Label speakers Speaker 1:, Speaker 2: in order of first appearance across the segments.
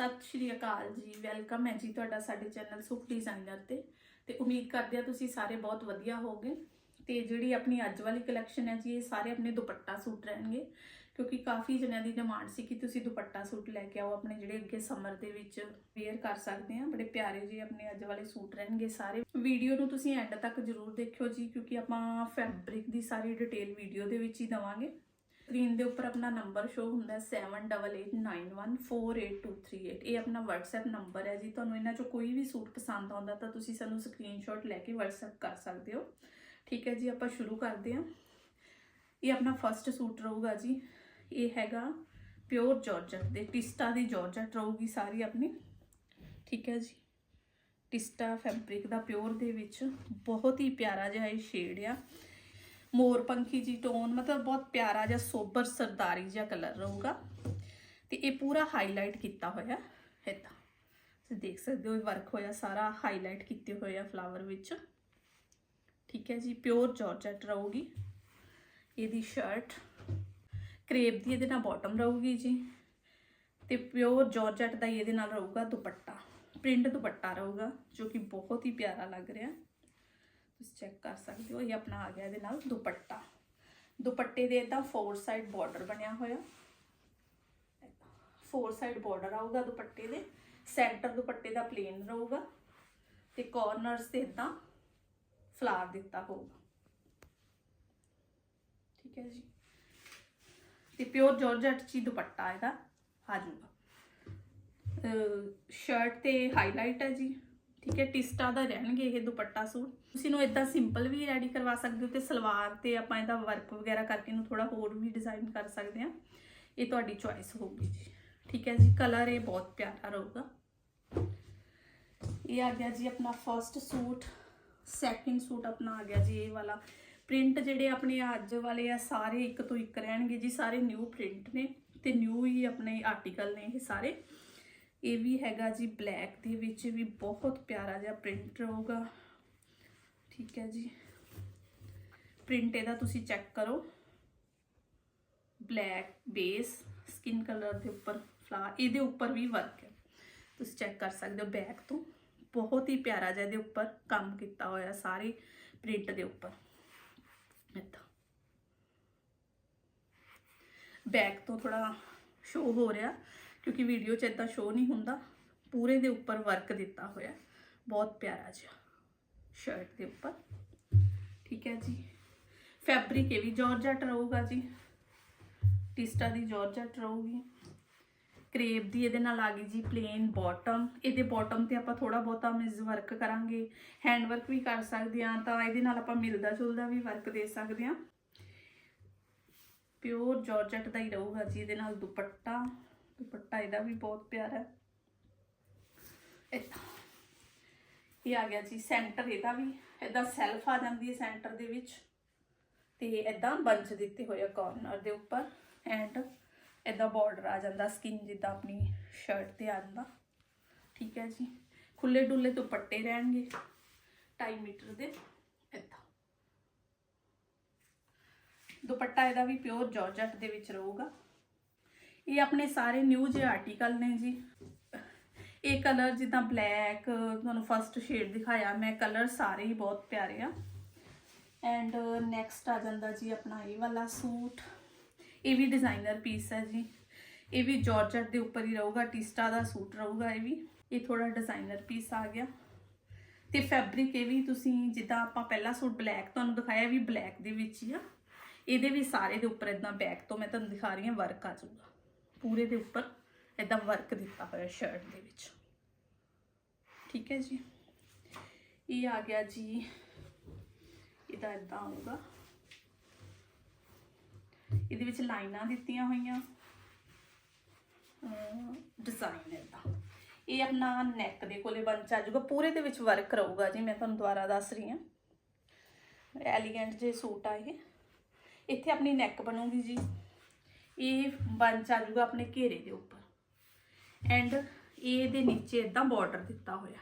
Speaker 1: ਸਤਿ ਸ਼੍ਰੀ ਅਕਾਲ ਜੀ, ਵੈਲਕਮ ਹੈ ਜੀ ਤੁਹਾਡਾ ਸਾਡੇ ਚੈਨਲ ਸੁਖ ਡਿਜ਼ਾਈਨਰ ਤੇ। ਤੇ ਉਮੀਦ ਕਰਦੇ ਆ ਤੁਸੀਂ ਸਾਰੇ ਬਹੁਤ ਵਧੀਆ ਹੋਗੇ ਤੇ ਜਿਹੜੀ ਆਪਣੀ ਅੱਜ ਵਾਲੀ ਕਲੈਕਸ਼ਨ ਹੈ ਜੀ, ਇਹ ਸਾਰੇ ਆਪਣੇ ਦੁਪੱਟਾ ਸੂਟ ਰਹਿਣਗੇ। ਕਿਉਂਕਿ ਕਾਫੀ ਜਣਿਆਂ ਦੀ ਡਿਮਾਂਡ ਸੀ ਕਿ ਤੁਸੀਂ ਦੁਪੱਟਾ ਸੂਟ ਲੈ ਕੇ ਆਓ, ਆਪਣੇ ਜਿਹੜੇ ਅੱਗੇ ਸਮਰ ਦੇ ਵਿੱਚ ਵੇਅਰ ਕਰ ਸਕਦੇ ਆ ਬੜੇ ਪਿਆਰੇ ਜੀ ਆਪਣੇ ਅੱਜ ਵਾਲੇ ਸੂਟ ਰਹਿਣਗੇ ਸਾਰੇ। ਵੀਡੀਓ ਨੂੰ ਤੁਸੀਂ ਐਂਡ ਤੱਕ ਜ਼ਰੂਰ ਦੇਖਿਓ ਜੀ, ਕਿਉਂਕਿ ਆਪਾਂ ਫੈਬਰਿਕ ਦੀ ਸਾਰੀ ਡਿਟੇਲ ਵੀਡੀਓ ਦੇ ਵਿੱਚ ਹੀ ਦਵਾਂਗੇ। ਸਕਰੀਨ ਦੇ ਉੱਪਰ ਆਪਣਾ ਨੰਬਰ ਸ਼ੋ ਹੁੰਦਾ ਹੈ 7889148238 ਇਹ ਆਪਣਾ WhatsApp ਨੰਬਰ ਹੈ ਜੀ। ਤੁਹਾਨੂੰ ਇਹਨਾਂ ਚੋਂ ਕੋਈ ਵੀ ਸੂਟ ਪਸੰਦ ਆਉਂਦਾ ਤਾਂ ਤੁਸੀਂ ਸਾਨੂੰ ਸਕਰੀਨਸ਼ਾਟ ਲੈ ਕੇ WhatsApp ਕਰ ਸਕਦੇ ਹੋ। ਠੀਕ ਹੈ ਜੀ, ਆਪਾਂ ਸ਼ੁਰੂ ਕਰਦੇ ਹਾਂ। ਇਹ ਆਪਣਾ ਫਰਸਟ ਸੂਟ ਰਹੂਗਾ ਜੀ। ਇਹ ਹੈਗਾ ਪਿਓਰ ਜਾਰਜਟ ਦੇ, ਟਿਸਟਾ ਦੀ ਜਾਰਜਟ ਰਹੂਗੀ ਸਾਰੀ ਆਪਣੀ। ਠੀਕ ਹੈ ਜੀ। ਟਿਸਟਾ ਫੈਬਰਿਕ ਦਾ ਪਿਓਰ ਦੇ ਵਿੱਚ ਬਹੁਤ ਹੀ ਪਿਆਰਾ ਜਿਹਾ ਇਹ ਸ਼ੇਡ ਆ। ਮੋਰ ਪੰਖੀ ਜੀ ਟੋਨ, ਮਤਲਬ ਬਹੁਤ ਪਿਆਰਾ ਜਿਹਾ ਸੋਬਰ ਸਰਦਾਰੀ ਜਿਹਾ ਕਲਰ ਰਹੂਗਾ। ਤੇ ਇਹ ਪੂਰਾ ਹਾਈਲਾਈਟ ਕੀਤਾ ਹੋਇਆ ਇਦਾਂ। ਤੁਸੀਂ ਦੇਖ ਸਕਦੇ ਹੋ ਇਹ ਵਰਕ ਹੋਇਆ ਸਾਰਾ ਹਾਈਲਾਈਟ ਕੀਤੇ ਹੋਏ ਆ ਫਲਾਵਰ ਵਿੱਚ। ਠੀਕ ਹੈ ਜੀ ਪਿਓਰ ਜਾਰਜਟ ਰਹੂਗੀ। ਇਹਦੀ ਸ਼ਰਟ ਕਰੇਪ ਦੀ ਇਹਦੇ ਨਾਲ ਬਾਟਮ ਰਹੂਗੀ ਜੀ। ਤੇ ਪਿਓਰ ਜਾਰਜਟ ਦਾ ਹੀ ਇਹਦੇ ਨਾਲ ਰਹੂਗਾ ਦੁਪੱਟਾ ਪ੍ਰਿੰਟ ਦੁਪੱਟਾ ਰਹੂਗਾ, ਜੋ ਕਿ ਬਹੁਤ ਹੀ ਪਿਆਰਾ ਲੱਗ ਰਿਹਾ। ਤੁਸੀਂ ਚੈੱਕ ਕਰ ਸਕਦੇ ਹੋ, ਇਹ ਆਪਣਾ ਆ ਗਿਆ ਇਹਦੇ ਨਾਲ ਦੁਪੱਟਾ। ਦੁਪੱਟੇ ਦੇ ਇਦਾਂ ਫੋਰ ਸਾਈਡ ਬਾਰਡਰ ਬਣਿਆ ਹੋਇਆ। ਫੋਰ ਸਾਈਡ ਬਾਰਡਰ ਆਊਗਾ ਦੁਪੱਟੇ ਦੇ ਸੈਂਟਰ ਦੁਪੱਟੇ ਦਾ ਪਲੇਨ ਰਹੂਗਾ ਤੇ ਕਾਰਨਰਸ ਤੇ ਇਦਾਂ ਫਲਾਰ ਦਿੱਤਾ ਹੋਊਗਾ। ਠੀਕ ਹੈ ਜੀ। ਤੇ ਪਿਓਰ ਜਾਰਜਟ ਚ ਹੀ ਦੁਪੱਟਾ ਇਹਦਾ ਆ ਜਾਊਗਾ। ਸ਼ਰਟ ਤੇ ਹਾਈਲਾਈਟ ਹੈ ਜੀ। ਠੀਕ ਹੈ, ਟਿਸਟਾ ਦਾ ਰਹਿਣਗੇ ਇਹ ਦੁਪੱਟਾ ਸੂਟ। ਤੁਸੀਂ ਨੂੰ ਇਦਾਂ ਸਿੰਪਲ ਵੀ ਰੈਡੀ ਕਰਵਾ ਸਕਦੇ ਹੋ ਤੇ ਸਲਵਾਰ ਤੇ ਆਪਾਂ ਇਹਦਾ ਵਰਕ ਵਗੈਰਾ ਕਰਕੇ ਇਹਨੂੰ ਥੋੜਾ ਹੋਰ ਵੀ ਡਿਜ਼ਾਈਨ ਕਰ ਸਕਦੇ ਆ ਇਹ ਤੁਹਾਡੀ ਚੁਆਇਸ ਹੋਊਗੀ ਜੀ। ਠੀਕ ਹੈ ਜੀ ਕਲਰ ਇਹ ਬਹੁਤ ਪਿਆਰਾ ਰਹੂਗਾ। ਇਹ ਆ ਗਿਆ ਜੀ ਆਪਣਾ ਫਰਸਟ ਸੂਟ ਸੈਕਿੰਡ ਸੂਟ ਆਪਣਾ ਆ ਗਿਆ ਜੀ ਇਹ ਵਾਲਾ। ਪ੍ਰਿੰਟ ਜਿਹੜੇ ਆਪਣੇ ਅੱਜ ਵਾਲੇ ਆ, ਸਾਰੇ ਇੱਕ ਤੋਂ ਇੱਕ ਰਹਿਣਗੇ ਜੀ, ਸਾਰੇ ਨਿਊ ਪ੍ਰਿੰਟ ਨੇ ਤੇ ਨਿਊ ਹੀ ਆਪਣੇ ਆਰਟੀਕਲ ਨੇ ਇਹ ਸਾਰੇ। ਇਹ ਵੀ ਹੈਗਾ ਜੀ ਬਲੈਕ ਦੇ ਵਿੱਚ ਵੀ ਬਹੁਤ ਪਿਆਰਾ ਜਿਹਾ ਪ੍ਰਿੰਟ ਰਹੂਗਾ। ਠੀਕ ਹੈ ਜੀ। ਪ੍ਰਿੰਟ ਇਹਦਾ ਤੁਸੀਂ ਚੈੱਕ ਕਰੋ। ਬਲੈਕ ਬੇਸ ਸਕਿਨ ਕਲਰ ਦੇ ਉੱਪਰ ਫਲਾ ਇਹਦੇ ਉੱਪਰ ਵੀ ਵਰਕ ਹੈ। ਤੁਸੀਂ ਚੈੱਕ ਕਰ ਸਕਦੇ ਹੋ ਬੈਕ ਤੋਂ। ਬਹੁਤ ਹੀ ਪਿਆਰਾ ਜਿਹਾ ਇਹਦੇ ਉੱਪਰ ਕੰਮ ਕੀਤਾ ਹੋਇਆ ਸਾਰੇ ਪ੍ਰਿੰਟ ਦੇ ਉੱਪਰ। ਇੱਦਾਂ। ਬੈਕ ਤੋਂ ਥੋੜਾ ਸ਼ੋ ਹੋ ਰਿਹਾ, ਕਿਉਂਕਿ ਵੀਡੀਓ 'ਚ ਇਦਾਂ ਸ਼ੋ ਨਹੀਂ ਹੁੰਦਾ। ਪੂਰੇ ਦੇ ਉੱਪਰ ਵਰਕ ਦਿੱਤਾ ਹੋਇਆ। ਬਹੁਤ ਪਿਆਰਾ ਜਿਹਾ। ਸ਼ਰਟ ਦੇ ਉੱਪਰ। ਠੀਕ ਹੈ ਜੀ। ਫੈਬਰਿਕ ਇਹ ਵੀ ਜਾਰਜਟ ਰਹੂਗਾ ਜੀ। ਟਿਸਟਾ ਦੀ ਜਾਰਜਟ ਰਹੂਗੀ। ਕਰੇਪ ਦੀ ਇਹਦੇ ਨਾਲ ਆ ਗਈ ਜੀ ਪਲੇਨ ਬਾਟਮ ਇਹਦੇ ਬਾਟਮ ਤੇ ਆਪਾਂ ਥੋੜਾ ਬਹੁਤਾ ਮਿਸ ਵਰਕ ਕਰਾਂਗੇ। ਹੈਂਡ ਵਰਕ ਵੀ ਕਰ ਸਕਦੇ ਆ ਤਾਂ ਇਹਦੇ ਨਾਲ ਆਪਾਂ ਮਿਲਦਾ ਜੁਲਦਾ ਵੀ ਵਰਕ ਦੇ ਸਕਦੇ ਆ ਪਿਓਰ ਜਾਰਜਟ ਦਾ ਹੀ ਰਹੂਗਾ ਜੀ ਇਹਦੇ ਨਾਲ ਦੁਪੱਟਾ। ਦੁਪੱਟਾ ਇਹਦਾ ਵੀ ਬਹੁਤ ਪਿਆਰਾ ਹੈ। ਏਦਾਂ। ਇਹ ਆ ਗਿਆ ਜੀ ਸੈਂਟਰ ਇਹਦਾ ਵੀ ਇਦਾਂ ਸੈਲਫ ਆ ਜਾਂਦੀ ਹੈ ਸੈਂਟਰ ਦੇ ਵਿੱਚ। ਤੇ ਇਦਾਂ ਬੰਚ ਦਿੱਤੇ ਹੋਏ ਆ ਕਾਰਨਰ ਦੇ ਉੱਪਰ ਐਂਡ ਇਦਾਂ ਬਾਰਡਰ ਆ ਜਾਂਦਾ ਸਕਿਨ ਜਿੱਦਾਂ ਆਪਣੀ ਸ਼ਰਟ ਤੇ ਆ ਜਾਂਦਾ। ਠੀਕ ਹੈ ਜੀ। ਖੁੱਲੇ ਡੁੱਲੇ ਦੁਪੱਟੇ ਰਹਿਣਗੇ 2.5 ਮੀਟਰ ਦੇ ਇਦਾਂ ਦੁਪੱਟਾ ਇਹਦਾ ਵੀ ਪਿਓਰ ਜਾਰਜਟ ਦੇ ਵਿੱਚ ਰਹੂਗਾ। ਇਹ ਆਪਣੇ ਸਾਰੇ ਨਿਊ ਜਿਹੇ ਆਰਟੀਕਲ ਨੇ ਜੀ। ਇਹ ਕਲਰ ਜਿੱਦਾਂ ਬਲੈਕ ਤੁਹਾਨੂੰ ਫਸਟ ਸ਼ੇਡ ਦਿਖਾਇਆ, ਮੈਂ ਕਲਰ ਸਾਰੇ ਹੀ ਬਹੁਤ ਪਿਆਰੇ ਆ। ਐਂਡ ਨੈਕਸਟ ਆ ਜਾਂਦਾ ਜੀ ਆਪਣਾ ਇਹ ਵਾਲਾ ਸੂਟ। ਇਹ ਵੀ ਡਿਜ਼ਾਈਨਰ ਪੀਸ ਹੈ ਜੀ। ਇਹ ਵੀ ਜਾਰਜਟ ਦੇ ਉੱਪਰ ਹੀ ਰਹੂਗਾ ਟਿਸਟਾ ਦਾ ਸੂਟ ਰਹੂਗਾ ਇਹ ਵੀ। ਇਹ ਥੋੜਾ ਡਿਜ਼ਾਈਨਰ ਪੀਸ ਆ ਗਿਆ। ਤੇ ਫੈਬਰਿਕ ਇਹ ਵੀ ਤੁਸੀਂ ਜਿੱਦਾਂ ਆਪਾਂ ਪਹਿਲਾ ਸੂਟ ਬਲੈਕ ਤੁਹਾਨੂੰ ਦਿਖਾਇਆ ਵੀ ਬਲੈਕ ਦੇ ਵਿੱਚ ਹੀ ਆ। ਇਹਦੇ ਵੀ ਸਾਰੇ ਦੇ ਉੱਪਰ ਇਦਾਂ ਬੈਕ ਤੋਂ ਮੈਂ ਤੁਹਾਨੂੰ ਦਿਖਾ ਰਹੀ ਹਾਂ ਵਰਕ ਆ ਜਾਊਗਾ। ਪੂਰੇ ਦੇ ਉੱਪਰ। ਇਦਾਂ ਵਰਕ ਦਿੱਤਾ ਹੋਇਆ ਸ਼ਰਟ ਦੇ ਵਿੱਚ। ਠੀਕ ਹੈ ਜੀ। ਇਹ ਆ ਗਿਆ ਜੀ। ਇਹਦਾ ਇਦਾਂ ਆਊਗਾ ਇਹਦੇ ਵਿੱਚ ਲਾਈਨਾਂ ਦਿੱਤੀਆਂ ਹੋਈਆਂ। ਡਿਜ਼ਾਈਨ ਇਦਾਂ ਇਹ ਆਪਣਾ ਨੈਕ ਦੇ ਕੋਲੇ ਬੰਚ ਆ ਜਾਊਗਾ। ਪੂਰੇ ਦੇ ਵਿੱਚ ਵਰਕ ਰਹੂਗਾ ਜੀ। ਮੈਂ ਤੁਹਾਨੂੰ ਦੁਬਾਰਾ ਦੱਸ ਰਹੀ ਹਾਂ। ਐਲੀਗੈਂਟ ਜੇ ਸੂਟ ਆ ਇਹ। ਇੱਥੇ ਆਪਣੀ ਨੈਕ ਬਣੂਗੀ ਜੀ। ਇਹ ਬੰਚ ਆ ਜਾਊਗਾ ਆਪਣੇ ਘੇਰੇ ਦੇ ਉੱਪਰ। ਐਂਡ ਇਹਦੇ ਨੀਚੇ ਇਦਾਂ ਬਾਰਡਰ ਦਿੱਤਾ ਹੋਇਆ।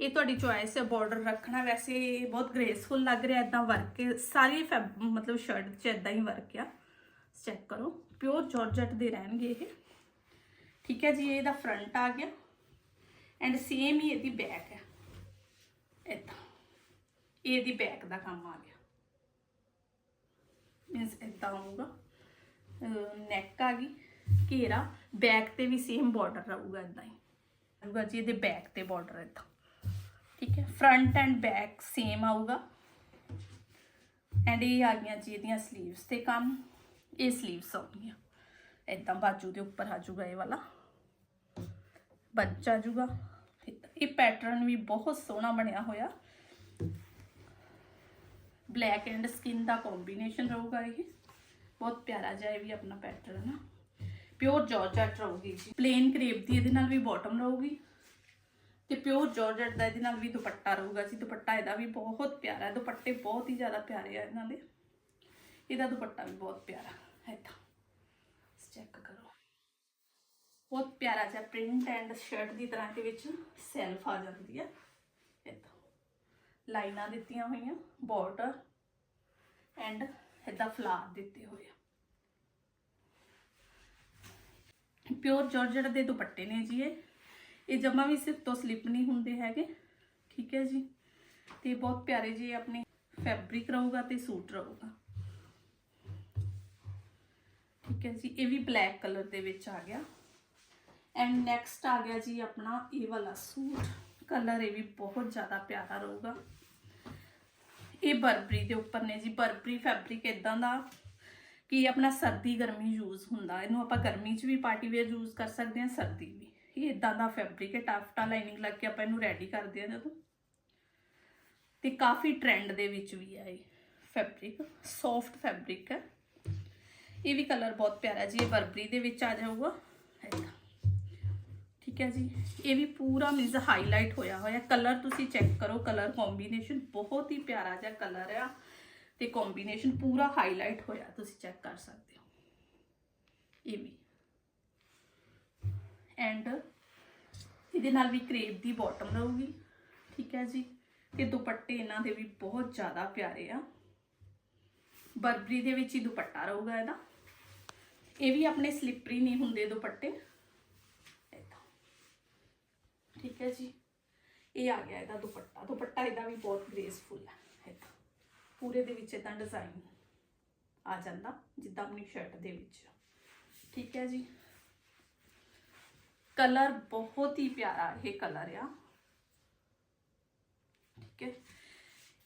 Speaker 1: ਇਹ ਤੁਹਾਡੀ ਚੁਆਇਸ ਹੈ ਬਾਰਡਰ ਰੱਖਣਾ। ਵੈਸੇ ਬਹੁਤ ਗ੍ਰੇਸਫੁਲ ਲੱਗ ਰਿਹਾ ਇਦਾਂ ਵਰਕ ਸਾਰੀ ਫੈਬ- ਮਤਲਬ ਸ਼ਰਟ 'ਚ ਇਦਾਂ ਹੀ ਵਰਕ ਆ। ਚੈੱਕ ਕਰੋ। ਪਿਓਰ ਜਾਰਜਟ ਦੇ ਰਹਿਣਗੇ ਇਹ। ਠੀਕ ਹੈ ਜੀ ਇਹਦਾ ਫਰੰਟ ਆ ਗਿਆ। ਐਂਡ ਸੇਮ ਹੀ ਇਹਦੀ ਬੈਕ ਹੈ। ਇਦਾਂ ਇਹਦੀ ਬੈਕ ਦਾ ਕੰਮ ਆ ਗਿਆ। ਮੀਨਸ ਇਦਾਂ ਹੋਊਗਾ। ਨੈਕ ਆ ਗਈ। ਘੇਰਾ ਬੈਕ ਤੇ ਵੀ ਸੇਮ ਬਾਰਡਰ ਰਹੂਗਾ ਇਦਾਂ ਹੀ। ਰਹੂਗਾ ਜੀ, ਇਹਦੇ ਬੈਕ ਤੇ ਬਾਰਡਰ ਇਦਾਂ ਠੀਕ ਹੈ? ਫਰੰਟ ਐਂਡ ਬੈਕ ਸੇਮ ਆਊਗਾ। ਐਂਡ ਇਹ ਆ ਗਈਆਂ ਜੀ ਇਹਦੀਆਂ 슬ੀਵਸ ਤੇ ਕੰਮ। ਇਹ 슬ੀਵਸ ਆਉਣਗੀਆਂ ਇਦਾਂ ਬਾਜੂ ਦੇ ਉੱਪਰ ਆ ਜਾਊਗਾ ਇਹ ਵਾਲਾ। ਬੱਚ ਆ ਜਾਊਗਾ। ਇਹ ਪੈਟਰਨ ਵੀ ਬਹੁਤ ਸੋਹਣਾ ਬਣਿਆ ਹੋਇਆ। ਬਲੈਕ ਐਂਡ ਸਕਿਨ ਦਾ ਕੰਬੀਨੇਸ਼ਨ ਰਹੂਗਾ ਇਹ। ਬਹੁਤ ਪਿਆਰਾ ਜਿਹਾ ਇਹ ਵੀ ਆਪਣਾ ਪੈਟਰਨ ਆ। ਪਿਓਰ ਜਾਰਜਟ ਰਹੂਗੀ ਜੀ। ਪਲੇਨ ਕਰੇਪ ਦੀ ਇਹਦੇ ਨਾਲ ਵੀ ਬਾਟਮ ਰਹੂਗੀ ਤੇ ਪਿਓਰ ਜਾਰਜਟ ਦਾ ਇਹਦੇ ਨਾਲ ਵੀ ਦੁਪੱਟਾ ਰਹੂਗਾ ਜੀ। ਦੁਪੱਟਾ ਇਹਦਾ ਵੀ ਬਹੁਤ ਪਿਆਰਾ, ਦੁਪੱਟੇ ਬਹੁਤ ਹੀ ਜ਼ਿਆਦਾ ਪਿਆਰੇ ਆ ਇਹਨਾਂ ਦੇ। ਇਹਦਾ ਦੁਪੱਟਾ ਵੀ ਬਹੁਤ ਪਿਆਰਾ ਹੈ ਤਾਂ ਚੈੱਕ ਕਰੋ। ਬਹੁਤ ਪਿਆਰਾ ਜਿਹਾ ਪ੍ਰਿੰਟ ਐਂਡ ਸ਼ਰਟ ਦੀ ਤਰ੍ਹਾਂ ਦੇ ਵਿੱਚ ਸੈਲਫ ਆ ਜਾਂਦੀ ਹੈ ਇਦਾਂ ਲਾਈਨਾਂ ਦਿੱਤੀਆਂ ਹੋਈਆਂ ਬਾਰਡਰ ਐਂਡ ਇਦਾਂ ਫਲਾਰ ਦਿੱਤੇ ਹੋਏ ਆ। ਪਿਓਰ ਜਾਰਜਟ ਦੇ ਦੁਪੱਟੇ ਨੇ ਜੀ ਇਹ। ਇਹ ਜਮਾ ਵੀ ਸਿਰਫ ਤੋਂ ਸਲਿਪ ਨਹੀਂ ਹੁੰਦੇ ਹੈਗੇ। ਠੀਕ ਹੈ ਜੀ। ਤੇ ਬਹੁਤ ਪਿਆਰੇ ਜੀ ਆਪਣੇ ਫੈਬਰਿਕ ਰਹੂਗਾ ਤੇ ਸੂਟ ਰਹੂਗਾ। ਠੀਕ ਹੈ ਜੀ। ਇਹ ਵੀ ਬਲੈਕ ਕਲਰ ਦੇ ਵਿੱਚ ਆ ਗਿਆ। ਐਂਡ ਨੈਕਸਟ ਆ ਗਿਆ ਜੀ ਆਪਣਾ ਇਹ ਵਾਲਾ ਸੂਟ। ਕਲਰ ਇਹ ਵੀ ਬਹੁਤ ਜ਼ਿਆਦਾ ਪਿਆਰਾ ਰਹੂਗਾ। ਇਹ ਬਰਬਰੀ ਦੇ ਉੱਪਰ ਨੇ ਜੀ। ਬਰਬਰੀ ਫੈਬਰਿਕ ਇਦਾਂ ਦਾ ਕਿ ਆਪਣਾ ਸਰਦੀ ਗਰਮੀ ਯੂਜ਼ ਹੁੰਦਾ। ਇਹਨੂੰ ਆਪਾਂ ਗਰਮੀ 'ਚ ਵੀ ਪਾਰਟੀ ਵੇਅਰ ਯੂਜ਼ ਕਰ ਸਕਦੇ ਹਾਂ, ਸਰਦੀ ਵੀ। ਇਹ ਇਦਾਂ ਦਾ ਫੈਬਰਿਕ ਹੈ, ਟਾਫਟਾ ਲਾਈਨਿੰਗ ਲੱਗ ਕੇ ਆਪਾਂ ਇਹਨੂੰ ਰੈਡੀ ਕਰਦੇ ਹਾਂ ਜਦੋਂ। ਤੇ ਕਾਫੀ ਟ੍ਰੈਂਡ ਦੇ ਵਿੱਚ ਵੀ ਹੈ ਇਹ ਫੈਬਰਿਕ ਸੌਫਟ ਫੈਬਰਿਕ ਹੈ। ਇਹ ਵੀ ਕਲਰ ਬਹੁਤ ਪਿਆਰਾ ਜੀ, ਇਹ ਬਰਬਰੀ ਦੇ ਵਿੱਚ ਆ ਜਾਊਗਾ। ਏਦਾਂ ਠੀਕ ਹੈ ਜੀ। ਇਹ ਵੀ ਪੂਰਾ ਮੀਨਸ ਹਾਈਲਾਈਟ ਹੋਇਆ ਹੋਇਆ। ਕਲਰ ਤੁਸੀਂ ਚੈੱਕ ਕਰੋ ਕਲਰ ਕੰਬੀਨੇਸ਼ਨ ਬਹੁਤ ਹੀ ਪਿਆਰਾ ਜਿਹਾ ਕਲਰ ਆ। ਤੇ ਕੰਬੀਨੇਸ਼ਨ ਪੂਰਾ ਹਾਈਲਾਈਟ ਹੋਇਆ, ਤੁਸੀਂ ਚੈੱਕ ਕਰ ਸਕਦੇ ਹੋ। ਇਹ ਵੀ। ਐਂਡ ਇਹਦੇ ਨਾਲ ਵੀ ਕਰੇਪ ਦੀ ਬਾਟਮ ਰਹੂਗੀ, ਠੀਕ ਹੈ ਜੀ? ਤੇ ਦੁਪੱਟੇ ਇਹਨਾਂ ਦੇ ਵੀ ਬਹੁਤ ਜ਼ਿਆਦਾ ਪਿਆਰੇ ਆ। ਬਰਬਰੀ ਦੇ ਵਿੱਚ ਹੀ ਦੁਪੱਟਾ ਰਹੂਗਾ ਇਹਦਾ। ਇਹ ਵੀ ਆਪਣੇ ਸਲਿੱਪਰੀ ਨਹੀਂ ਹੁੰਦੇ ਦੁਪੱਟੇ। ਏਦਾਂ ਠੀਕ ਹੈ ਜੀ? ਇਹ ਆ ਗਿਆ ਇਹਦਾ ਦੁਪੱਟਾ। ਦੁਪੱਟਾ ਇਹਦਾ ਵੀ ਬਹੁਤ ਗ੍ਰੇਸਫੁਲ ਹੈ ਏਦਾਂ ਪੂਰੇ ਦੇ ਵਿੱਚ ਇਦਾਂ ਡਿਜ਼ਾਈਨ ਆ ਜਾਂਦਾ, ਜਿੱਦਾਂ ਆਪਣੀ ਸ਼ਰਟ ਦੇ ਵਿੱਚ। ਠੀਕ ਹੈ ਜੀ? ਕਲਰ ਬਹੁਤ ਹੀ ਪਿਆਰਾ ਇਹ ਕਲਰ ਆ। ਠੀਕ ਹੈ?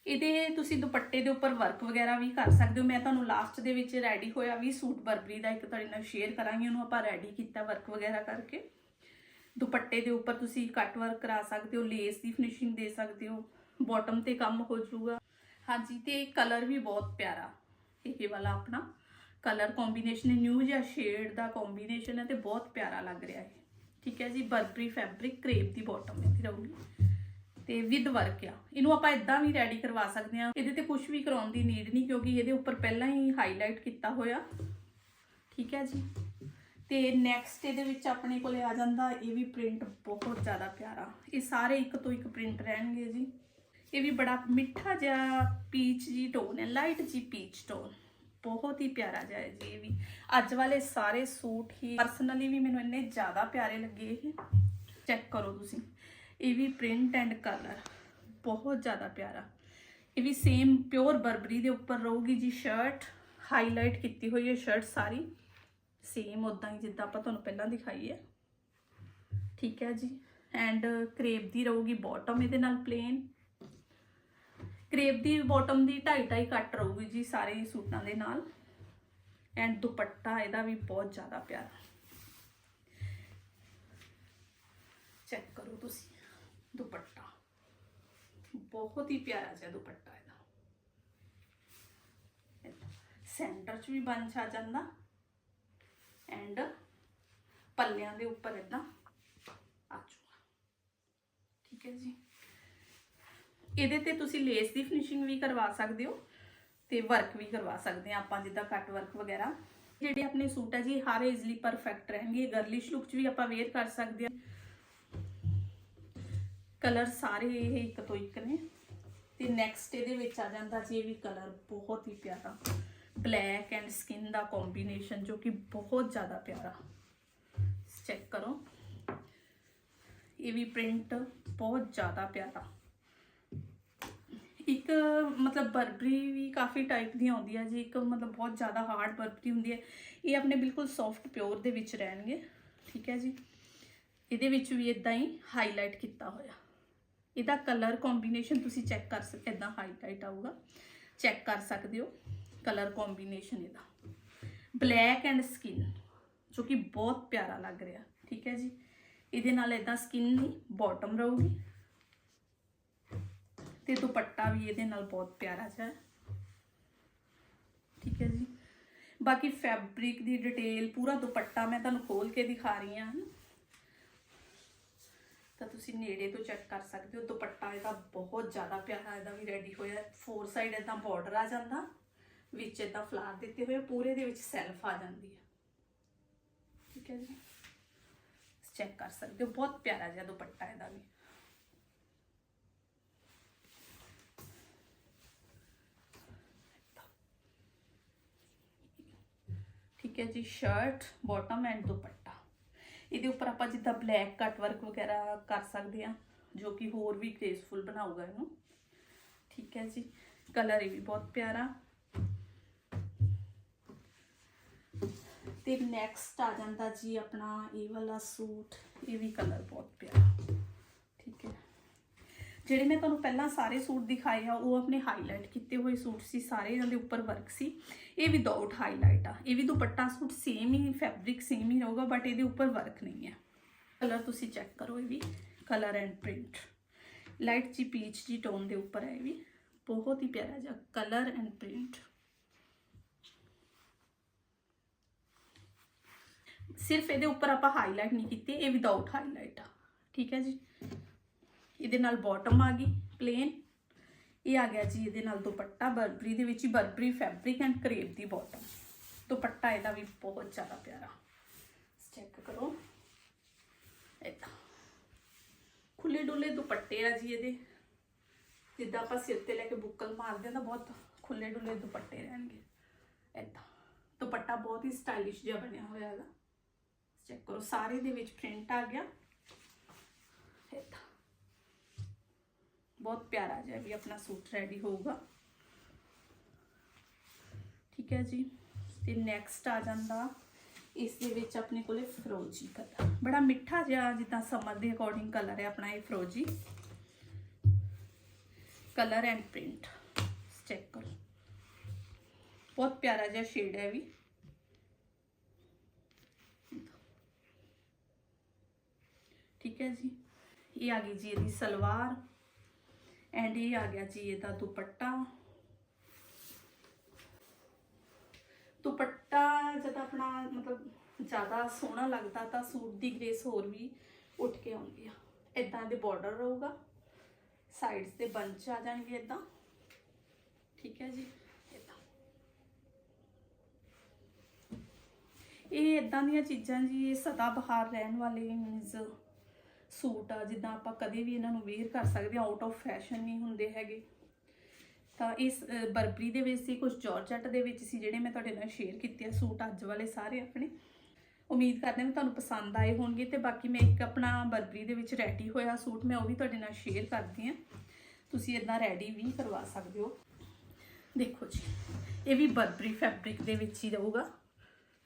Speaker 1: ਇਹਦੇ ਤੁਸੀਂ ਦੁਪੱਟੇ ਦੇ ਉੱਪਰ ਵਰਕ ਵਗੈਰਾ ਵੀ ਕਰ ਸਕਦੇ ਹੋ। ਮੈਂ ਤੁਹਾਨੂੰ ਲਾਸਟ ਦੇ ਵਿੱਚ ਰੈਡੀ ਹੋਇਆ ਵੀ ਸੂਟ ਬਰਬਰੀ ਦਾ ਇੱਕ ਤੁਹਾਡੇ ਨਾਲ ਸ਼ੇਅਰ ਕਰਾਂਗੀ, ਉਹਨੂੰ ਆਪਾਂ ਰੈਡੀ ਕੀਤਾ ਵਰਕ ਵਗੈਰਾ ਕਰਕੇ। ਦੁਪੱਟੇ ਦੇ ਉੱਪਰ ਤੁਸੀਂ ਕੱਟ ਵਰਕ ਕਰਾ ਸਕਦੇ ਹੋ ਲੇਸ ਦੀ ਫਿਨਿਸ਼ਿੰਗ ਦੇ ਸਕਦੇ ਹੋ ਬਾਟਮ ਤੇ ਕੰਮ ਹੋ ਜਾਊਗਾ। ਹਾਂਜੀ, ਤੇ ਕਲਰ ਵੀ ਬਹੁਤ ਪਿਆਰਾ। ਇਹ ਵਾਲਾ ਆਪਣਾ ਕਲਰ ਕੰਬੀਨੇਸ਼ਨ ਨਿਊ ਜਿਹਾ ਸ਼ੇਡ ਦਾ ਕੰਬੀਨੇਸ਼ਨ ਹੈ ਤੇ ਬਹੁਤ ਪਿਆਰਾ ਲੱਗ ਰਿਹਾ ਹੈ ਠੀਕ ਹੈ ਜੀ ਬਰਬਰੀ ਫੈਬਰਿਕ ਕ੍ਰੇਪ ਦੀ ਬਾਟਮ ਇੱਥੇ ਰਹੂਗੀ। ਤੇ ਵਿਦ ਵਰਕ ਆ। ਇਹਨੂੰ ਆਪਾਂ ਇਦਾਂ ਵੀ ਰੈਡੀ ਕਰਵਾ ਸਕਦੇ ਆ ਇਹਦੇ ਤੇ ਕੁਝ ਵੀ ਕਰਾਉਣ ਦੀ ਨੀਡ ਨਹੀਂ, ਕਿਉਂਕਿ ਇਹਦੇ ਉੱਪਰ ਪਹਿਲਾਂ ਹੀ ਹਾਈਲਾਈਟ ਕੀਤਾ ਹੋਇਆ। ਠੀਕ ਹੈ ਜੀ। ਤੇ ਨੈਕਸਟ ਇਹਦੇ ਵਿੱਚ ਆਪਣੇ ਕੋਲੇ ਆ ਜਾਂਦਾ, ਇਹ ਵੀ ਪ੍ਰਿੰਟ ਬਹੁਤ ਜ਼ਿਆਦਾ ਪਿਆਰਾ। ਇਹ ਸਾਰੇ ਇੱਕ ਤੋਂ ਇੱਕ ਪ੍ਰਿੰਟ ਰਹਿਣਗੇ ਜੀ। ਇਹ ਵੀ ਬੜਾ ਮਿੱਠਾ ਜਿਹਾ ਪੀਚ ਜੀ ਟੋਨ ਹੈ ਲਾਈਟ ਜੀ ਪੀਚ ਟੋਨ ਬਹੁਤ ਹੀ ਪਿਆਰਾ ਜਿਹਾ ਹੈ ਜੀ ਇਹ ਵੀ। ਅੱਜ ਵਾਲੇ ਸਾਰੇ ਸੂਟ ਹੀ ਪਰਸਨਲੀ ਵੀ ਮੈਨੂੰ ਇੰਨੇ ਜ਼ਿਆਦਾ ਪਿਆਰੇ ਲੱਗੇ ਇਹ। ਚੈੱਕ ਕਰੋ ਤੁਸੀਂ। ਇਹ ਵੀ ਪ੍ਰਿੰਟ ਐਂਡ ਕਲਰ ਬਹੁਤ ਜ਼ਿਆਦਾ ਪਿਆਰਾ। ਇਹ ਵੀ ਸੇਮ ਪਿਓਰ ਬਰਬਰੀ ਦੇ ਉੱਪਰ ਰਹੂਗੀ ਜੀ ਸ਼ਰਟ ਹਾਈਲਾਈਟ ਕੀਤੀ ਹੋਈ ਹੈ ਸ਼ਰਟ ਸਾਰੀ। ਸੇਮ ਉਦਾਂ ਹੀ ਜਿੱਦਾਂ ਆਪਾਂ ਤੁਹਾਨੂੰ ਪਹਿਲਾਂ ਦਿਖਾਈ ਹੈ ਠੀਕ ਹੈ ਜੀ। ਐਂਡ ਕਰੇਪ ਦੀ ਰਹੂਗੀ ਬਾਟਮ ਇਹਦੇ ਨਾਲ ਪਲੇਨ ਕਰੇਪ ਦੀ ਬਾਟਮ ਦੀ 2.5 ਕੱਟ ਰਹੂਗੀ ਜੀ ਸਾਰੇ ਸੂਟਾਂ ਦੇ ਨਾਲ। ਐਂਡ ਦੁਪੱਟਾ ਇਹਦਾ ਵੀ ਬਹੁਤ ਜ਼ਿਆਦਾ ਪਿਆਰਾ ਚੈੱਕ ਕਰੋ ਤੁਸੀਂ, ਦੁਪੱਟਾ। ਬਹੁਤ ਹੀ ਪਿਆਰਾ ਜਿਹਾ ਦੁਪੱਟਾ ਇਹਦਾ। ਸੈਂਟਰ 'ਚ ਵੀ ਬੰਚ ਆ ਜਾਂਦਾ। ਐਂਡ ਪੱਲਿਆਂ ਦੇ ਉੱਪਰ ਇਦਾਂ ਆ ਜਾਊਗਾ ਠੀਕ ਹੈ ਜੀ। ਇਹਦੇ ਤੇ ਤੁਸੀਂ ਲੇਸ ਦੀ ਫਿਨਿਸ਼ਿੰਗ ਵੀ ਕਰਵਾ ਸਕਦੇ ਹੋ ਤੇ ਵਰਕ ਵੀ ਕਰਵਾ ਸਕਦੇ ਆ ਆਪਾਂ, ਜਿੱਦਾਂ ਕੱਟ ਵਰਕ ਵਗੈਰਾ। ਜਿਹੜੇ ਆਪਣੇ ਸੂਟ ਹੈ ਜੀ, ਹਰ ਇਜ਼ਲੀ ਪਰਫੈਕਟ ਰਹਿਣਗੇ। ਗਰਲਿਸ਼ ਲੁੱਕ 'ਚ ਵੀ ਆਪਾਂ ਵੇਅਰ ਕਰ ਸਕਦੇ ਆ। ਕਲਰ ਸਾਰੇ ਇਹ ਇੱਕ ਤੋਂ ਇੱਕ ਨੇ। ਤੇ ਨੈਕਸਟ ਇਹਦੇ ਵਿੱਚ ਆ ਜਾਂਦਾ ਜੀ, ਇਹ ਵੀ ਕਲਰ ਬਹੁਤ ਹੀ ਪਿਆਰਾ। ਬਲੈਕ ਐਂਡ ਸਕਿਨ ਦਾ ਕੰਬੀਨੇਸ਼ਨ ਜੋ ਕਿ ਬਹੁਤ ਜ਼ਿਆਦਾ ਪਿਆਰਾ। ਚੈੱਕ ਕਰੋ। ਇਹ ਵੀ ਪ੍ਰਿੰਟ ਬਹੁਤ ਜ਼ਿਆਦਾ ਪਿਆਰਾ। ਇੱਕ ਮਤਲਬ ਬਰਬਰੀ ਵੀ ਕਾਫੀ ਟਾਈਪ ਦੀ ਆਉਂਦੀ ਹੈ ਜੀ, ਇੱਕ ਮਤਲਬ ਬਹੁਤ ਜ਼ਿਆਦਾ ਹਾਰਡ ਬਰਬਰੀ ਹੁੰਦੀ ਹੈ। ਇਹ ਆਪਣੇ ਬਿਲਕੁਲ ਸੌਫਟ ਪਿਓਰ ਦੇ ਵਿੱਚ ਰਹਿਣਗੇ, ਠੀਕ ਹੈ ਜੀ। ਇਹਦੇ ਵਿੱਚ ਵੀ ਇਦਾਂ ਹੀ ਹਾਈਲਾਈਟ ਕੀਤਾ ਹੋਇਆ। ਇਹਦਾ ਕਲਰ ਕੰਬੀਨੇਸ਼ਨ ਤੁਸੀਂ ਚੈੱਕ ਕਰ ਸਕਦੇ ਇਦਾਂ ਹਾਈਲਾਈਟ ਆਊਗਾ। ਚੈੱਕ ਕਰ ਸਕਦੇ ਹੋ ਕਲਰ ਕੰਬੀਨੇਸ਼ਨ ਇਹਦਾ। ਬਲੈਕ ਐਂਡ ਸਕਿਨ ਜੋ ਕਿ ਬਹੁਤ ਪਿਆਰਾ ਲੱਗ ਰਿਹਾ, ਠੀਕ ਹੈ ਜੀ। ਇਹਦੇ ਨਾਲ ਇਦਾਂ ਸਕਿਨ ਨਹੀਂ ਬਾਟਮ ਰਹੂਗੀ। ਤੇ ਦੁਪੱਟਾ ਵੀ ਇਹਦੇ ਨਾਲ ਬਹੁਤ ਪਿਆਰਾ ਜਿਹਾ ਠੀਕ ਹੈ ਜੀ। ਬਾਕੀ ਫੈਬਰਿਕ ਦੀ ਡਿਟੇਲ ਪੂਰਾ ਦੁਪੱਟਾ ਮੈਂ ਤੁਹਾਨੂੰ ਖੋਲ ਕੇ ਦਿਖਾ ਰਹੀ ਹਾਂ। ਤਾਂ ਤੁਸੀਂ ਨੇੜੇ ਤੋਂ ਚੈੱਕ ਕਰ ਸਕਦੇ ਹੋ, ਦੁਪੱਟਾ ਇਹਦਾ ਬਹੁਤ ਜ਼ਿਆਦਾ ਪਿਆਰਾ, ਇਹਦਾ ਵੀ ਰੈਡੀ ਹੋਇਆ ਫੋਰ ਸਾਈਡ ਇਦਾਂ ਬਾਰਡਰ ਆ ਜਾਂਦਾ, ਵਿੱਚ ਇਦਾਂ ਫਲਾਰ ਦਿੱਤੇ ਹੋਏ ਪੂਰੇ ਦੇ ਵਿੱਚ ਸੈਲਫ ਆ ਜਾਂਦੀ ਹੈ। ਠੀਕ ਹੈ ਜੀ। ਚੈੱਕ ਕਰ ਸਕਦੇ ਹੋ, ਬਹੁਤ ਪਿਆਰਾ ਜਿਹਾ ਦੁਪੱਟਾ ਇਹਦਾ ਵੀ। ਠੀਕ ਹੈ ਜੀ ਸ਼ਰਟ ਬਾਟਮ ਐਂਡ ਦੁਪੱਟਾ। ਇਹਦੇ ਉੱਪਰ ਆਪਾਂ ਜਿੱਦਾਂ ਬਲੈਕ ਕੱਟ ਵਰਕ ਵਗੈਰਾ ਕਰ ਸਕਦੇ ਆ ਜੋ ਕਿ ਹੋਰ ਵੀ ਗ੍ਰੇਸਫੁਲ ਬਣਾਊਗਾ ਇਹਨੂੰ। ਠੀਕ ਹੈ ਜੀ ਕਲਰ ਇਹ ਵੀ ਬਹੁਤ ਪਿਆਰਾ। ਤੇ ਨੈਕਸਟ ਆ ਜਾਂਦਾ ਜੀ ਆਪਣਾ ਇਹ ਵਾਲਾ ਸੂਟ, ਇਹ ਵੀ ਕਲਰ ਬਹੁਤ ਪਿਆਰਾ। ਜਿਹੜੇ ਮੈਂ ਤੁਹਾਨੂੰ ਪਹਿਲਾਂ ਸਾਰੇ ਸੂਟ ਦਿਖਾਏ ਆ, ਉਹ ਆਪਣੇ ਹਾਈਲਾਈਟ ਕੀਤੇ ਹੋਏ ਸੂਟ ਸੀ, ਸਾਰੇ ਇਹਨਾਂ ਦੇ ਉੱਪਰ ਵਰਕ ਸੀ। ਇਹ ਵਿਦਆਊਟ ਹਾਈਲਾਈਟ ਆ। ਇਹ ਵੀ ਦੁਪੱਟਾ ਸੂਟ ਸੇਮ ਹੀ ਫੈਬਰਿਕ ਸੇਮ ਹੀ ਰਹੂਗਾ ਬਟ ਇਹਦੇ ਉੱਪਰ ਵਰਕ ਨਹੀਂ ਹੈ ਕਲਰ ਤੁਸੀਂ ਚੈੱਕ ਕਰੋ ਇਹ ਵੀ ਕਲਰ ਐਂਡ ਪ੍ਰਿੰਟ ਲਾਈਟ ਜੀ ਪੀਚ ਜੀ ਟੋਨ ਦੇ ਉੱਪਰ ਹੈ ਇਹ ਵੀ। ਬਹੁਤ ਹੀ ਪਿਆਰਾ ਜਿਹਾ ਕਲਰ ਐਂਡ ਪ੍ਰਿੰਟ ਸਿਰਫ ਇਹਦੇ ਉੱਪਰ ਆਪਾਂ ਹਾਈਲਾਈਟ ਨਹੀਂ ਕੀਤੀ, ਇਹ ਵਿਦਆਊਟ ਹਾਈਲਾਈਟ ਆ। ਠੀਕ ਹੈ ਜੀ? ਇਹਦੇ ਨਾਲ ਬਾਟਮ ਆ ਗਈ ਪਲੇਨ ਇਹ ਆ ਗਿਆ ਜੀ, ਇਹਦੇ ਨਾਲ ਦੁਪੱਟਾ, ਬਰਬਰੀ ਦੇ ਵਿੱਚ ਹੀ ਬਰਬਰੀ ਫੈਬਰਿਕ ਐਂਡ ਕਰੇਪ ਦੀ ਬਾਟਮ ਦੁਪੱਟਾ ਇਹਦਾ ਵੀ ਬਹੁਤ ਜ਼ਿਆਦਾ ਪਿਆਰਾ। ਚੈੱਕ ਕਰੋ। ਇਦਾਂ ਖੁੱਲੇ ਡੁੱਲੇ ਦੁਪੱਟੇ ਆ ਜੀ ਇਹਦੇ। ਜਿੱਦਾਂ ਆਪਾਂ ਸਿਰ ਤੇ ਲੈ ਕੇ ਬੁੱਕਲ ਮਾਰਦੇ ਹਾਂ ਤਾਂ ਬਹੁਤ ਖੁੱਲੇ ਡੁੱਲੇ ਦੁਪੱਟੇ ਰਹਿਣਗੇ। ਇਦਾਂ ਦੁਪੱਟਾ ਬਹੁਤ ਹੀ ਸਟਾਈਲਿਸ਼ ਜਿਹਾ ਬਣਿਆ ਹੋਇਆ ਹੈਗਾ ਚੈੱਕ ਕਰੋ। ਸਾਰੇ ਦੇ ਵਿੱਚ ਪ੍ਰਿੰਟ ਆ ਗਿਆ। ਇਦਾਂ ਬਹੁਤ ਪਿਆਰਾ ਜਿਹਾ ਵੀ ਆਪਣਾ ਸੂਟ ਰੈਡੀ ਹੋਊਗਾ ਠੀਕ ਹੈ ਜੀ ਤੇ ਨੈਕਸਟ ਆ ਜਾਂਦਾ ਇਸ ਦੇ ਵਿੱਚ ਆਪਣੇ ਕੋਲੇ ਫਰੋਜੀ ਕਲਰ ਬੜਾ ਮਿੱਠਾ ਜਿਹਾ ਜਿੱਦਾਂ ਸਮਰ ਦੇ ਅਕੋਰਡਿੰਗ ਕਲਰ ਹੈ ਆਪਣਾ ਇਹ ਫਰੋਜੀ ਕਲਰ ਐਂਡ ਪ੍ਰਿੰਟ ਚੈੱਕ ਕਰੋ ਬਹੁਤ ਪਿਆਰਾ ਜਿਹਾ ਸ਼ੇਡ ਹੈ ਵੀ ਠੀਕ ਹੈ ਜੀ ਇਹ ਆ ਗਈ ਜੀ ਇਹਦੀ ਸਲਵਾਰ ਐਂਡ ਇਹ ਆ ਗਿਆ ਜੀ ਇਹਦਾ ਦੁਪੱਟਾ। ਦੁਪੱਟਾ ਜਦ ਆਪਣਾ ਮਤਲਬ ਜ਼ਿਆਦਾ ਸੋਹਣਾ ਲੱਗਦਾ ਤਾਂ ਸੂਟ ਦੀ ਗ੍ਰੇਸ ਹੋਰ ਵੀ ਉੱਠ ਕੇ ਆਉਂਦੀ ਆ। ਇਦਾਂ ਦੇ ਬਾਰਡਰ ਰਹੂਗਾ। ਸਾਈਡਸ ਤੇ ਬੰਚ ਆ ਜਾਣਗੇ ਇਦਾਂ ਠੀਕ ਹੈ ਜੀ? ਇਦਾਂ ਇਹ ਇਦਾਂ ਦੀਆਂ ਚੀਜ਼ਾਂ ਜੀ, ਇਹ ਸਦਾ ਬਹਾਰ ਰਹਿਣ ਵਾਲੇ ਮੀਨਜ਼ ਸੂਟ ਆ, ਜਿੱਦਾਂ ਆਪਾਂ ਕਦੇ ਵੀ ਇਹਨਾਂ ਨੂੰ ਵੇਅਰ ਕਰ ਸਕਦੇ ਆ ਆਊਟ ਆਫ ਫੈਸ਼ਨ ਨਹੀਂ ਹੁੰਦੇ ਹੈਗੇ। ਤਾਂ ਇਸ ਬਰਬਰੀ ਦੇ ਵਿੱਚ ਸੀ ਕੁਝ ਜਾਰਜਟ ਦੇ ਵਿੱਚ ਸੀ, ਜਿਹੜੇ ਮੈਂ ਤੁਹਾਡੇ ਨਾਲ ਸ਼ੇਅਰ ਕੀਤੇ ਆ ਸੂਟ ਅੱਜ ਵਾਲੇ ਸਾਰੇ ਆਪਣੇ। ਉਮੀਦ ਕਰਦੇ ਹਾਂ ਤੁਹਾਨੂੰ ਪਸੰਦ ਆਏ ਹੋਣਗੇ ਤੇ ਬਾਕੀ ਮੈਂ ਇੱਕ ਆਪਣਾ ਬਰਬਰੀ ਦੇ ਵਿੱਚ ਰੈਡੀ ਹੋਇਆ ਸੂਟ ਮੈਂ ਉਹ ਵੀ ਤੁਹਾਡੇ ਨਾਲ ਸ਼ੇਅਰ ਕਰਦੀ ਆ ਤੁਸੀਂ ਇਦਾਂ ਰੈਡੀ ਵੀ ਕਰਵਾ ਸਕਦੇ ਹੋ। ਦੇਖੋ ਜੀ, ਇਹ ਵੀ ਬਰਬਰੀ ਫੈਬਰਿਕ ਦੇ ਵਿੱਚ ਹੀ ਰਹੂਗਾ।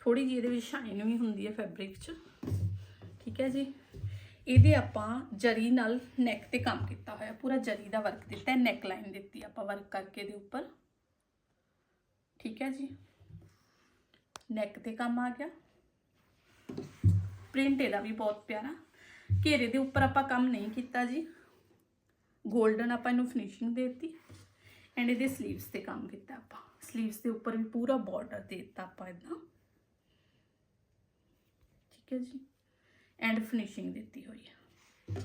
Speaker 1: ਥੋੜੀ ਜਿਹੀ ਇਹਦੇ ਵਿੱਚ ਸ਼ਾਈਨ ਵੀ ਹੁੰਦੀ ਹੈ ਫੈਬਰਿਕ 'ਚ। ਠੀਕ ਹੈ ਜੀ? ਇਹਦੇ ਆਪਾਂ ਜਰੀ ਨਾਲ ਨੈਕ ਤੇ ਕੰਮ ਕੀਤਾ ਹੋਇਆ, ਪੂਰਾ ਜਰੀ ਦਾ ਵਰਕ ਦਿੱਤਾ ਹੈ ਨੈਕ ਲਾਈਨ ਦਿੱਤੀ ਆਪਾਂ ਵਰਕ ਕਰਕੇ ਇਹਦੇ ਉੱਪਰ। ਠੀਕ ਹੈ ਜੀ? ਨੈਕ ਤੇ ਕੰਮ ਆ ਗਿਆ। ਪ੍ਰਿੰਟ ਇਹਦਾ ਵੀ ਬਹੁਤ ਪਿਆਰਾ। ਘੇਰੇ ਦੇ ਉੱਪਰ ਆਪਾਂ ਕੰਮ ਨਹੀਂ ਕੀਤਾ ਜੀ। 골ਡਨ ਆਪਾਂ ਇਹਨੂੰ ਫਿਨਿਸ਼ਿੰਗ ਦੇ ਦਿੱਤੀ। ਐਂਡ ਇਹਦੇ ਸਲੀਵਸ ਤੇ ਕੰਮ ਕੀਤਾ ਆਪਾਂ। ਸਲੀਵਸ ਦੇ ਉੱਪਰ ਵੀ ਪੂਰਾ ਬਾਰਡਰ ਦੇ ਦਿੱਤਾ ਆਪਾਂ ਇਦਾਂ ਠੀਕ ਹੈ ਜੀ? ਐਂਡ ਫਿਨਿਸ਼ਿੰਗ ਦਿੱਤੀ ਹੋਈ ਹੈ।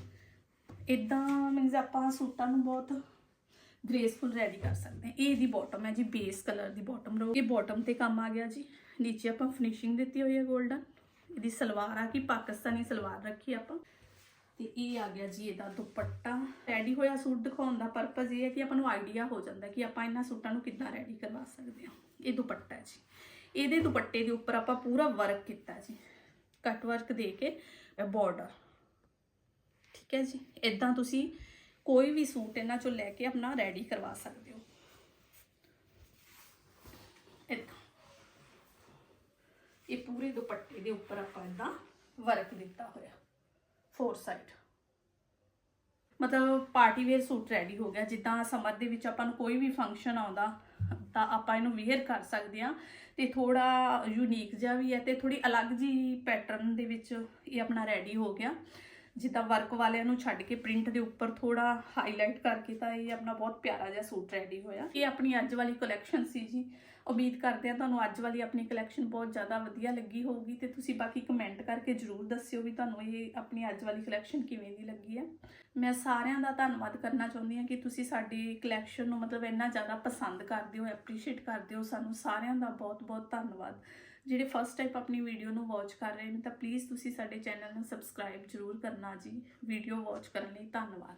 Speaker 1: ਇਦਾਂ ਮੀਨਸ ਆਪਾਂ ਸੂਟਾਂ ਨੂੰ ਬਹੁਤ ਗ੍ਰੇਸਫੁਲ ਰੈਡੀ ਕਰ ਸਕਦੇ ਹਾਂ। ਇਹ ਇਹਦੀ ਬਾਟਮ ਹੈ ਜੀ ਬੇਸ ਕਲਰ ਦੀ ਬਾਟਮ ਰਹੂਗੀ। ਬਾਟਮ ਤੇ ਕੰਮ ਆ ਗਿਆ ਜੀ। ਨੀਚੇ ਆਪਾਂ ਫਿਨਿਸ਼ਿੰਗ ਦਿੱਤੀ ਹੋਈ ਹੈ 골ਡਨ ਇਹਦੀ ਸਲਵਾਰ ਆ ਕਿ ਪਾਕਿਸਤਾਨੀ ਸਲਵਾਰ ਰੱਖੀ ਆਪਾਂ। ਤੇ ਇਹ ਆ ਗਿਆ ਜੀ ਇਹਦਾ ਦੁਪੱਟਾ। ਰੈਡੀ ਹੋਇਆ ਸੂਟ ਦਿਖਾਉਣ ਦਾ ਪਰਪਸ ਇਹ ਹੈ ਕਿ ਆਪਾਂ ਨੂੰ ਆਈਡੀਆ ਹੋ ਜਾਂਦਾ ਕਿ ਆਪਾਂ ਇਹਨਾਂ ਸੂਟਾਂ ਨੂੰ ਕਿੱਦਾਂ ਰੈਡੀ ਕਰਵਾ ਸਕਦੇ ਹਾਂ। ਇਹ ਦੁਪੱਟਾ ਜੀ। ਇਹਦੇ ਦੁਪੱਟੇ ਦੇ ਉੱਪਰ ਆਪਾਂ ਪੂਰਾ ਵਰਕ ਕੀਤਾ ਜੀ। ਕੱਟ ਵਰਕ ਦੇ ਕੇ ਬਾਰਡਰ ਠੀਕ ਹੈ ਜੀ? ਇਦਾਂ ਤੁਸੀਂ ਕੋਈ ਵੀ ਸੂਟ ਇਹਨਾਂ ਚੋਂ ਲੈ ਕੇ ਆਪਣਾ ਰੈਡੀ ਕਰਵਾ ਸਕਦੇ ਹੋ। ਇਦਾਂ। ਇਹ ਪੂਰੇ ਦੁਪੱਟੇ ਦੇ ਉੱਪਰ ਆਪਾਂ ਇਦਾਂ ਵਰਕ ਦਿੱਤਾ ਹੋਇਆ। ਫੋਰ ਸਾਈਡ ਮਤਲਬ ਪਾਰਟੀ ਵੇਅਰ ਸੂਟ ਰੈਡੀ ਹੋ ਗਿਆ। ਜਿੱਦਾਂ ਸਮਰ ਦੇ ਵਿੱਚ ਆਪਾਂ ਨੂੰ ਕੋਈ ਵੀ ਫੰਕਸ਼ਨ ਆਉਂਦਾ ਤਾਂ ਆਪਾਂ ਇਹਨੂੰ ਵੇਅਰ ਕਰ ਸਕਦੇ ਆ ਤੇ ਥੋੜਾ ਯੂਨੀਕ ਜਿਹਾ ਵੀ ਹੈ ਤੇ ਥੋੜੀ ਅਲੱਗ ਜੀ ਪੈਟਰਨ ਦੇ ਵਿੱਚ ਇਹ ਆਪਣਾ ਰੈਡੀ ਹੋ ਗਿਆ। ਜਿੱਦਾਂ ਵਰਕ ਵਾਲਿਆਂ ਨੂੰ ਛੱਡ ਕੇ ਪ੍ਰਿੰਟ ਦੇ ਉੱਪਰ ਥੋੜਾ ਹਾਈਲਾਈਟ ਕਰਕੇ ਤਾਂ ਇਹ ਆਪਣਾ ਬਹੁਤ ਪਿਆਰਾ ਜਿਹਾ ਸੂਟ ਰੈਡੀ ਹੋਇਆ। ਇਹ ਆਪਣੀ ਅੱਜ ਵਾਲੀ ਕਲੈਕਸ਼ਨ ਸੀ ਜੀ। ਉਮੀਦ ਕਰਦੇ ਆ ਤੁਹਾਨੂੰ ਅੱਜ ਵਾਲੀ ਆਪਣੀ ਕਲੈਕਸ਼ਨ ਬਹੁਤ ਜ਼ਿਆਦਾ ਵਧੀਆ ਲੱਗੀ ਹੋਊਗੀ ਤੇ ਤੁਸੀਂ ਬਾਕੀ ਕਮੈਂਟ ਕਰਕੇ ਜਰੂਰ ਦੱਸਿਓ ਵੀ ਤੁਹਾਨੂੰ ਇਹ ਆਪਣੀ ਅੱਜ ਵਾਲੀ ਕਲੈਕਸ਼ਨ ਕਿਵੇਂ ਦੀ ਲੱਗੀ ਹੈ। ਮੈਂ ਸਾਰਿਆਂ ਦਾ ਧੰਨਵਾਦ ਕਰਨਾ ਚਾਹੁੰਦੀ ਹਾਂ ਕਿ ਤੁਸੀਂ ਸਾਡੀ ਕਲੈਕਸ਼ਨ ਨੂੰ ਮਤਲਬ ਇੰਨਾ ਜ਼ਿਆਦਾ ਪਸੰਦ ਕਰਦੇ ਹੋ ਐਪਰੀਸ਼ੀਏਟ ਕਰਦੇ ਹੋ। ਸਾਨੂੰ ਸਾਰਿਆਂ ਦਾ ਬਹੁਤ-ਬਹੁਤ ਧੰਨਵਾਦ। ਜਿਹੜੇ ਫਸਟ ਟਾਈਮ ਆਪਣੀ ਵੀਡੀਓ ਨੂੰ ਵਾਚ ਕਰ ਰਹੇ ਨੇ, ਤਾਂ ਪਲੀਜ਼ ਤੁਸੀਂ ਸਾਡੇ ਚੈਨਲ ਨੂੰ ਸਬਸਕ੍ਰਾਈਬ ਜਰੂਰ ਕਰਨਾ ਜੀ। ਵੀਡੀਓ ਵਾਚ ਕਰਨ ਲਈ ਧੰਨਵਾਦ।